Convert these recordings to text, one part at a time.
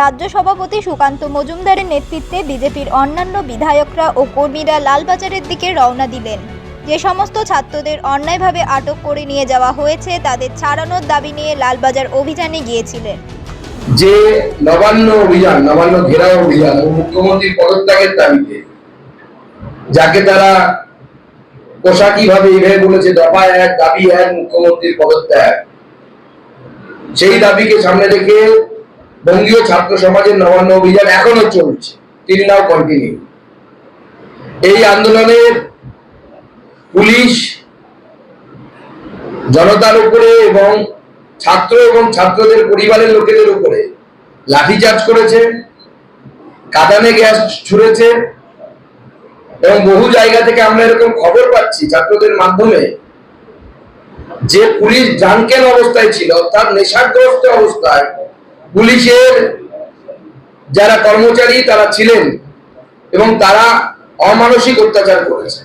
রাজ্য সভাপতি সুকান্ত মজুমদারের নেতৃত্বে বিজেপির অন্যান্য বিধায়করা ও কর্মীরা লালবাজারের দিকে রওনা দিলেন। যে সমস্ত ছাত্রদের অন্যায়ভাবে আটক করে নিয়ে যাওয়া হয়েছে, তাদের ছাড়ানোর দাবি নিয়ে লালবাজার অভিযানে গিয়েছিলেন। যে নবান্ন অভিযান, নবান্ন ঘেরাও অভিযান ও মুখ্যমন্ত্রীর পদত্যাগের দাবিতে, যাকে তারা পোশাকি ভাবে এইভাবে বলেছে দফা এক দাবি এক মুখ্যমন্ত্রীর পদত্যাগ, সেই দাবিকে সামনে রেখে বঙ্গীয় ছাত্র সমাজের নবান্ন অভিযান এখনও চলছে। তিনি নাও কন্টিনিউ এই আন্দোলনের পুলিশ, জনতার উপরে এবং ছাত্র এবং ছাত্রদের পরিবারের লোকেদের উপরে লাঠিচার্জ করেছে, কাদানে গ্যাস ছুড়েছে এবং বহু জায়গা থেকে আমরা এরকম খবর পাচ্ছি ছাত্রদের মাধ্যমে যে পুলিশ জানকেন অবস্থায় ছিল অর্থাৎ নেশাগ্রস্ত অবস্থায় পুলিশের যারা কর্মচারী তারা ছিলেন এবং তারা অমানসিক অত্যাচার করেছে।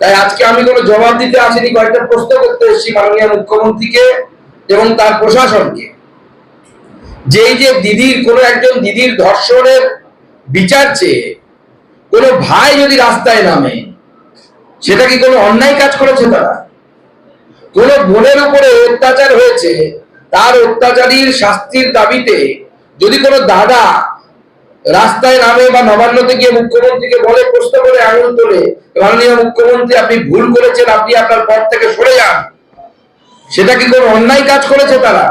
তাই আজকে আমি কোনো জবাব দিতে আসিনি, কয়েকটা প্রশ্ন করতে এসেছি মাননীয় মুখ্যমন্ত্রীকে এবং তার প্রশাসনকে। যে যে দিদির, কোনো একজন দিদির ধর্ষণের বিচার চেয়ে কোনো ভাই যদি রাস্তায় নামে, সেটা কি কোনো অন্যায় কাজ করেছে তারা? কোন বোনের উপরে অত্যাচার হয়েছে তার অত্যাচারীর শাস্তির দাবিতে যদি কোনো দাদা রাস্তায় নামে বা নবান্নতে গিয়ে মুখ্যমন্ত্রীকে বলে, প্রশ্ন করে, আঙুল তোলে, মাননীয় মুখ্যমন্ত্রী, আপনি ভুল করেছেন, আপনি আপনার পদ থেকে সরে যান। সেটা কি কোনো অন্যায় কাজ করেছে তারা?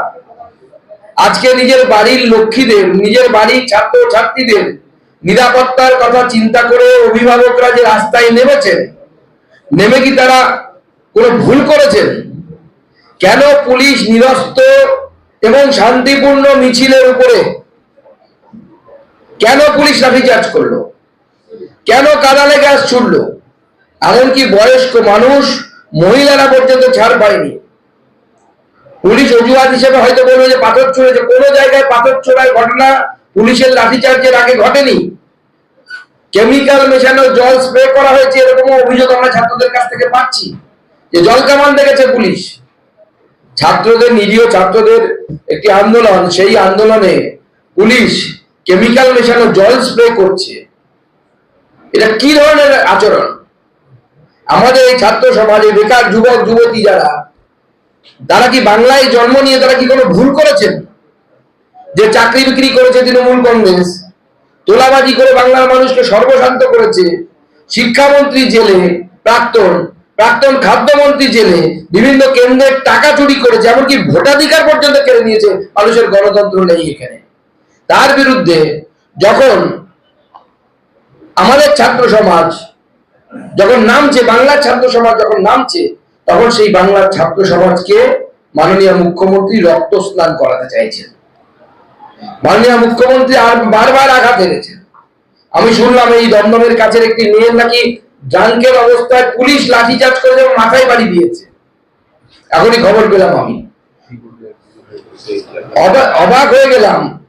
আজকে নিজের বাড়ির লক্ষ্মীদের, নিজের বাড়ির ছাত্র ছাত্রীদের নিরাপত্তার কথা চিন্তা করে অভিভাবকরা যে রাস্তায় নেমেছেন, নেমে কি তারা কোনো ভুল করেছেন? কেন পুলিশ নিরস্ত এবং শান্তিপূর্ণ মিছিলের উপরে? কেন পুলিশ লাঠিচার্জ করল? কেন কাদালে গ্যাস ছুড়লো? এমনকি বয়স্ক মানুষ মহিলারা পর্যন্ত ছাড় পায়নি? পুলিশ অজুহাত হিসেবে হয়তো বলবে যে পাথর ছুঁড়েছে। কোনো জায়গায় পাথর ছোড়ার ঘটনা পুলিশের লাঠিচার্জের আগে ঘটেনি। কেমিক্যাল মেশানো জল স্প্রে করা হয়েছে এরকম অভিযোগ আমরা ছাত্রদের কাছ থেকে পাচ্ছি। যে জল কামান দেখেছে পুলিশ। ছাত্রদের, নিরীহ ছাত্রদের একটি আন্দোলন। সেই আন্দোলনে পুলিশ কেমিক্যাল মেশানো জল স্প্রে করছে। এটা কি ধরনের আচরণ? আমাদের এই ছাত্র সমাজে বেকার যুবক, যুবতী যারা, তারা কি বাংলায় জন্ম নিয়ে তারা কি কোনো ভুল করেছেন? যে চাকরি বিক্রি করেছে তৃণমূল কংগ্রেস, তোলাবাজি করে বাংলার মানুষকে সর্বশান্ত করেছে, শিক্ষামন্ত্রী জেলে প্রাক্তন প্রাক্তন খাদ্যমন্ত্রী জেলে বিভিন্ন কেন্দ্রের টাকা চুরি করেছে, এমনকি ভোটাধিকার পর্যন্ত কেড়ে নিয়েছে, মানুষের গণতন্ত্র নেই এখানে। তার বিরুদ্ধে যখন আমাদের ছাত্র সমাজ যখন নামছে, বাংলার ছাত্র সমাজ যখন নামছে, তখন সেই বাংলার ছাত্র সমাজকে মাননীয় মুখ্যমন্ত্রী রক্ত স্নান করাতে চাইছেন। মাননীয় মুখ্যমন্ত্রী আর বারবার আঘাত এনেছেন। আমি শুনলাম এই দমদমের কাছের একটি মেয়ের নাকি জাঙ্কের অবস্থায় পুলিশ লাঠিচার্জ করে যেমন মাথায় বাড়ি দিয়েছে। এখনই খবর পেলাম আমি। অবা- অবাক হয়ে গেলাম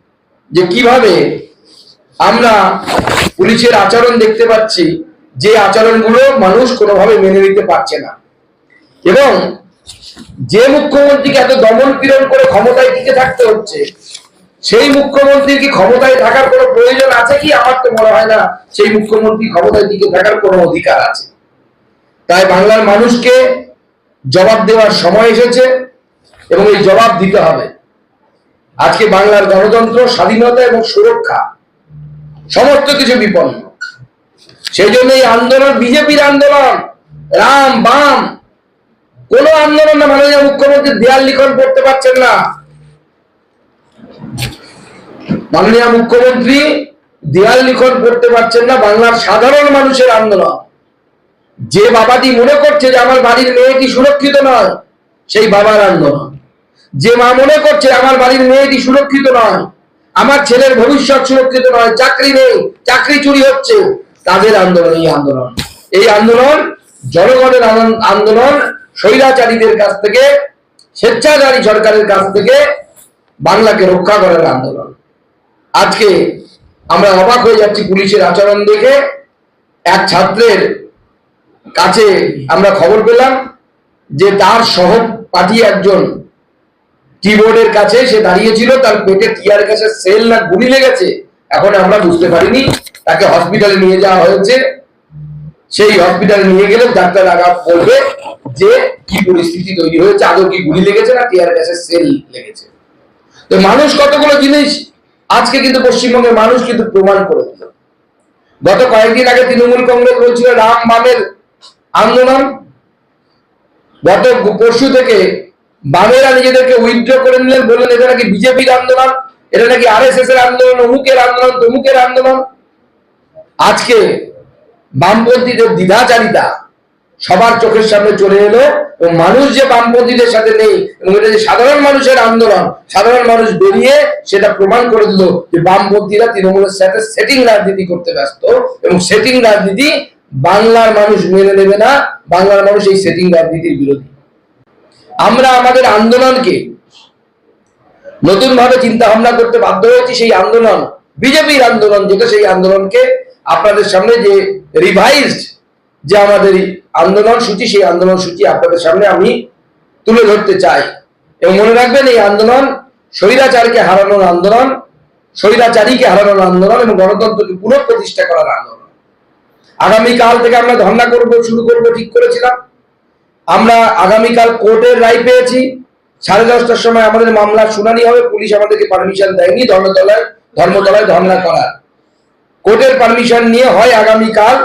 যে কীভাবে আমরা পুলিশের আচরণ দেখতে পাচ্ছি, যে আচরণগুলো মানুষ কোনোভাবে মেনে নিতে পারছে না। এবং যে মুখ্যমন্ত্রীকে এত দমন পীড়ন করে ক্ষমতায় টিকে থাকতে হচ্ছে সেই মুখ্যমন্ত্রীর কি ক্ষমতায় থাকার কোনো প্রয়োজন আছে কি? আমার তো মনে হয় না সেই মুখ্যমন্ত্রী ক্ষমতায় টিকে থাকার কোনো অধিকার আছে। তাই বাংলার মানুষকে জবাব দেওয়ার সময় এসেছে এবং এই জবাব দিতে হবে। আজকে বাংলার গণতন্ত্র, স্বাধীনতা এবং সুরক্ষা সমস্ত কিছু বিপন্ন। সেই জন্য এই আন্দোলন, বিজেপির আন্দোলন, রাম বাম, কোন আন্দোলন না মাননীয় মুখ্যমন্ত্রী দেয়াল লিখন করতে পারছেন না। মাননীয় মুখ্যমন্ত্রী দেয়াল লিখন করতে পারছেন না, বাংলার সাধারণ মানুষের আন্দোলন। যে বাবাটি মনে করছে যে আমার বাড়ির মেয়েটি সুরক্ষিত নয়, সেই বাবার আন্দোলন। যে মা মনে করছে আমার বাড়ির মেয়েটি সুরক্ষিত নয়, আমার ছেলের ভবিষ্যৎ সুরক্ষিত নয়, চাকরি নেই, চাকরি চুরি হচ্ছে, তাদের আন্দোলন, এই আন্দোলন। এই আন্দোলন জনগণের আন্দোলন, স্বৈরাচারীদের কাছ থেকে, স্বেচ্ছাচারী সরকারের কাছ থেকে বাংলাকে রক্ষা করার আন্দোলন। আজকে আমরা অবাক হয়ে যাচ্ছি পুলিশের আচরণ দেখে। এক ছাত্রের কাছে আমরা খবর পেলাম যে তার সহপাঠী একজন কিবোর্ডের কাছে সে দাঁড়িয়েছিল, তার পেটে টিয়ার কাছে সেল না গুলি লেগেছে, এখন আমরা বুঝতে পারিনি। তাকে হসপিটালে নিয়ে যাওয়া হয়েছে। সেই হসপিটালে নিয়ে গেলে ডাক্তার আগা বলবে যে কি পরিস্থিতি তৈরি হয়েছে, আদৌ কি গুলি লেগেছে না টিয়ার কাছে সেল লেগেছে। তো মানুষ কতগুলো জিনিস আজকে কিন্তু পশ্চিমবঙ্গের মানুষ কিন্তু প্রমাণ করে দিল। গত কয়েকদিন আগে তৃণমূল কংগ্রেস বলছিল, রাম বামের আন্দোলন। গত পরশু থেকে বামেরা নিজেদেরকে উইথড্র করে নিলেন, বললেন, এটা নাকি বিজেপির আন্দোলন, এটা নাকি আর এস এস এর আন্দোলন, অমুকের আন্দোলন, তমুকের আন্দোলন? আজকে বামপন্থীদের দ্বিধাচারিতা সবার চোখের সামনে চলে এলো। এবং মানুষ যে বামপন্থীদের সাথে নেই এবং এটা যে সাধারণ মানুষের আন্দোলন, সাধারণ মানুষ বেরিয়ে সেটা প্রমাণ করে দিল যে বামপন্থীরা তৃণমূলের সাথে সেটিং রাজনীতি করতে ব্যস্ত এবং সেটিং রাজনীতি বাংলার মানুষ মেনে নেবে না, বাংলার মানুষ এই সেটিং রাজনীতির বিরোধী। আমরা আমাদের আন্দোলনকে নতুন ভাবে চিন্তা ভাবনা করতে বাধ্য হয়েছি সেই আন্দোলন, বিজেপির আন্দোলন, যেটা সেই আন্দোলনকে আপনাদের সামনে যে রিভাইজড যে আমাদের আন্দোলন সূচি, সেই আন্দোলন সূচি আপনাদের সামনে আমি তুলে ধরতে চাই। এবং মনে রাখবেন, এই আন্দোলন স্বৈরাচারকে হারানোর আন্দোলন, স্বৈরাচারীকে হারানোর আন্দোলন এবং গণতন্ত্রকে পুনঃপ্রতিষ্ঠা করার আন্দোলন। আগামীকাল থেকে আমরা ধর্ণা করব, শুরু করব, ঠিক করেছিলাম। আমরা আগামীকাল কোর্টের রায় পেয়েছি। সাড়ে দশটার সময় আমাদের মামলার শুনানি হবে। পুলিশ আমাদেরকে পারমিশন দেয়নি ধর্মতলায় ধর্মতলায় ধর্ণা করার। কোর্টের পারমিশন নিয়ে হয় আগামীকাল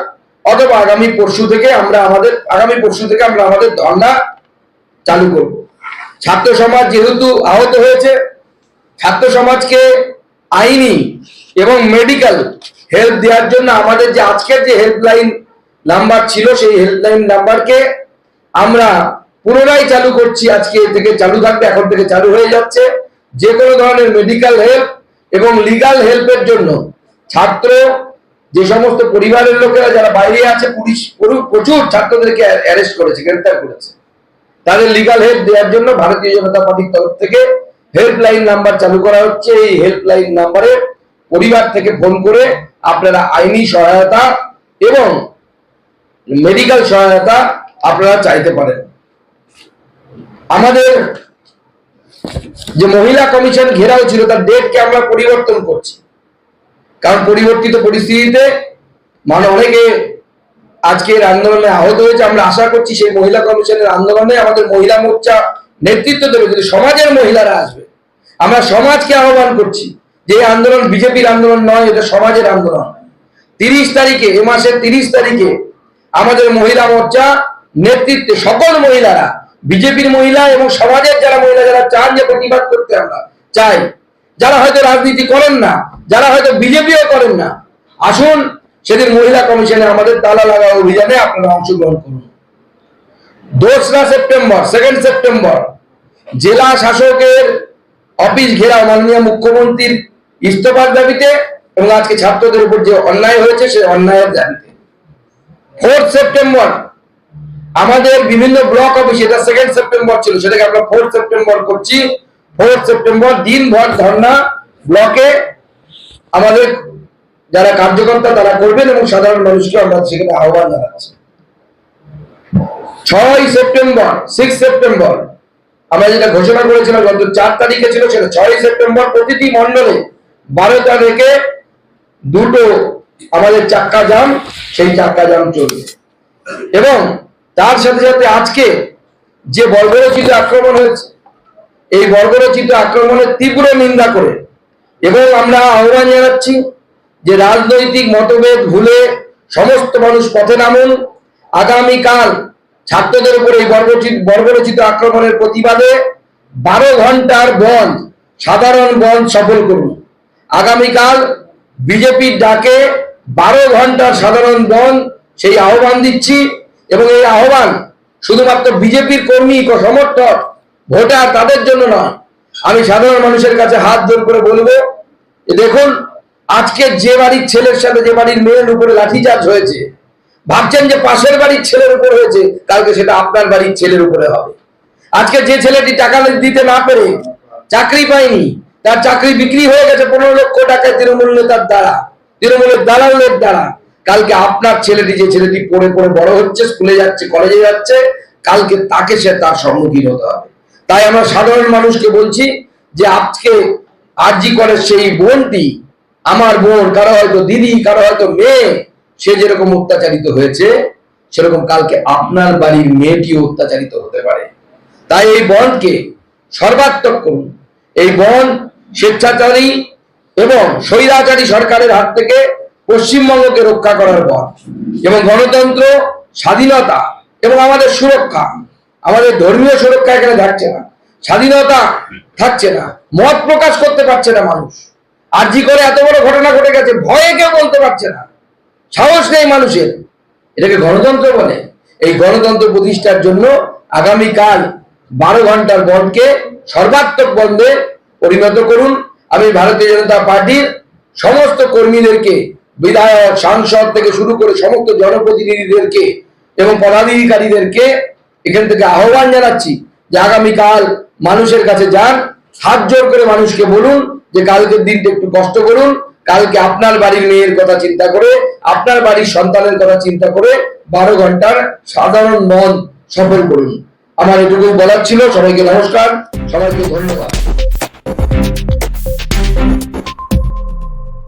অথবা আগামী পরশু থেকে আমরা আমাদের, আগামী পরশু থেকে আমরা আমাদের ধর্ণা চালু করব। ছাত্র সমাজ যেহেতু আহত হয়েছে, ছাত্র সমাজকে আইনি এবং মেডিকেল হেল্প দেওয়ার জন্য আমাদের যে আজকের যে হেল্পলাইন নাম্বার ছিল, সেই হেল্পলাইন নাম্বারকে আমরা পুনরায় চালু করছি। আজকে থেকে চালু থাকবে, এখন থেকে চালু হয়ে যাচ্ছে। যে কোনো ধরনের মেডিকেল হেল্প এবং লিগাল হেল্পের জন্য ছাত্র যে সমস্ত পরিবারের লোকেরা যারা বাইরে আছে, পুলিশ প্রচুর ছাত্রদেরকে অ্যারেস্ট করেছে, গ্রেপ্তার করেছে। তাদের লিগাল হেল্প দেওয়ার জন্য ভারতীয় জনতা পার্টির তরফ থেকে হেল্পলাইন নাম্বার চালু করা হচ্ছে। এই হেল্পলাইন নাম্বারে পরিবার থেকে ফোন করে আপনারা আইনি সহায়তা এবং মেডিকেল সহায়তা আপনারা চাইতে পারেন। আমাদের যে মহিলা কমিশন ঘেরাও ছিল, তার ডেটকে আমরা পরিবর্তন করছি। কারণ পরিবর্তিত পরিস্থিতিতে মানে অনেকে আজকের আন্দোলনে আহত হয়েছে, আমরা আশা করছি সেই মহিলা কমিশনের আন্দোলনে আমাদের মহিলা মোর্চা নেতৃত্ব দেবে যদি সমাজের মহিলারা আসবে। আমরা সমাজকে আহ্বান করছি যে আন্দোলন বিজেপির আন্দোলন নয়, এটা সমাজের আন্দোলন। তিরিশ তারিখে, এ মাসের তিরিশ তারিখে আমাদের মহিলা মোর্চা নেতৃত্বে সকল মহিলারা, বিজেপির মহিলা এবং সমাজের যারা মহিলা, যারা চান যে প্রতিবাদ করতে আমরা চাই যারা হয়তো রাজনীতি করেন না, যারা হয়তো বিজেপিও করেন না, আসুন সেদিন মহিলা কমিশনে আমাদের তালা লাগা অভিযানে আপনারা অংশগ্রহণ করুন। দোসরা সেপ্টেম্বর সেকেন্ড সেপ্টেম্বর, জেলা শাসকের অফিস ঘেরাও মাননীয় মুখ্যমন্ত্রীর ইস্তফার দাবিতে এবং আজকে ছাত্রদের উপর যে অন্যায় হয়েছে, সেই অন্যায়ের দাবিতে। ফোর্থ সেপ্টেম্বর, আমাদের বিভিন্ন ব্লক অফিস এটা সেকেন্ড সেপ্টেম্বর ছিল, সেটাকে আমরা ফোর্থ সেপ্টেম্বর করছি। ফোর্থ সেপ্টেম্বর দিনভর ধর্ণা ব্লকে আমাদের যারা কার্যকর্তা তারা করবেন এবং সাধারণ মানুষকে আমরা সেখানে আহ্বান জানাচ্ছি। ছয় সেপ্টেম্বর সিক্স সেপ্টেম্বর, আমরা যেটা ঘোষণা করেছিলাম গত চার তারিখে ছিল সেটা ছয় সেপ্টেম্বর প্রতিটি মন্ডলে বারোটা থেকে দুটো আমাদের চাক্কা জাম, সেই চাক্কা জাম চলবে। এবং তার সাথে সাথে আজকে যে বর্বরচিত আক্রমণ হয়েছে এই বর্বরচিত আক্রমণের তীব্র নিন্দা করে। এবং আমরা আহ্বান জানাচ্ছি যে রাজনৈতিক মতভেদ ভুলে সমস্ত মানুষ পথে নামুন। আগামীকাল ছাত্রদের উপর এই বর্বরচিত আক্রমণের প্রতিবাদে বারো ঘণ্টার বন্ধ, সাধারণ বন্ধ সফল করুন। আগামীকাল বিজেপির ডাকে বারো ঘণ্টার সাধারণ বন্ধ, সেই আহ্বান দিচ্ছি। এবং এই আহ্বান শুধুমাত্র বিজেপির কর্মী সমর্থক ভোটার তাদের জন্য নয়। আমি সাধারণ মানুষের কাছে হাত জোর করে বলব দেখুন, আজকে যে বাড়ির ছেলের সাথে যে বাড়ির মেয়ের উপরে লাঠিচার্জ হয়েছে, ভাবছেন যে পাশের বাড়ির ছেলের উপর হয়েছে, কালকে সেটা আপনার বাড়ির ছেলের উপরে হবে। আজকে যে ছেলেটি টাকা দিতে না পেরে চাকরি পায়নি, তার চাকরি বিক্রি হয়ে গেছে পনেরো লক্ষ টাকায় তৃণমূল নেতার দ্বারা, তৃণমূলের দালালের দ্বারা। কালকে আপনার ছেলেটি যে ছেলেটি পড়ে পড়ে বড় হচ্ছে, স্কুলে যাচ্ছে, কলেজে যাচ্ছে, কালকে তাকে সে তার সম্মুখীন হতে হবে। তাই আমরা সাধারণ মানুষকে বলছি যে আজকে আরজি করে সেই বোনটি, আমার বোন, কারও হয়তো দিদি, কারও হয়তো মেয়ে, সে যেরকম অত্যাচারিত হয়েছে, সেরকম কালকে আপনার বাড়ির মেয়েটিও অত্যাচারিত হতে পারে। তাই এই বনকে সর্বাত্মক করুন। এই বন স্বেচ্ছাচারী এবং স্বৈরাচারী সরকারের হাত থেকে পশ্চিমবঙ্গকে রক্ষা করার পর এবং গণতন্ত্র, স্বাধীনতা এবং আমাদের সুরক্ষা আমাদের ধর্মীয় সুরক্ষা এখানে থাকছে না, স্বাধীনতা থাকছে না, মত প্রকাশ করতে পারছে না মানুষ। আরজি করে এত বড় ঘটনা ঘটে গেছে, ভয়ে কেউ বলতে পারছে না। সাহস নেই মানুষের। এটাকে গণতন্ত্র বলে। এই গণতন্ত্র প্রতিষ্ঠার জন্য আগামীকাল বারো ঘণ্টার বনকে সর্বাত্মক বন্ধে পরিণত করুন। আমি ভারতীয় জনতা পার্টির সমস্ত কর্মীদেরকে, বিধায়ক, সাংসদ থেকে শুরু করে সমস্ত জনপ্রতিনিধিদেরকে এবং পদাধিকারীদেরকে এখান থেকে আহ্বান জানাচ্ছি যে আগামীকাল মানুষের কাছে যান, হাত জোর করে মানুষকে বলুন যে কালকের দিনটা একটু কষ্ট করুন, কালকে আপনার বাড়ির মেয়ের কথা চিন্তা করে, আপনার বাড়ির সন্তানের কথা চিন্তা করে বারো ঘণ্টার সাধারণ মন সফল করুন। আমার এটুকু বলার ছিল, সবাইকে নমস্কার, সবাইকে ধন্যবাদ।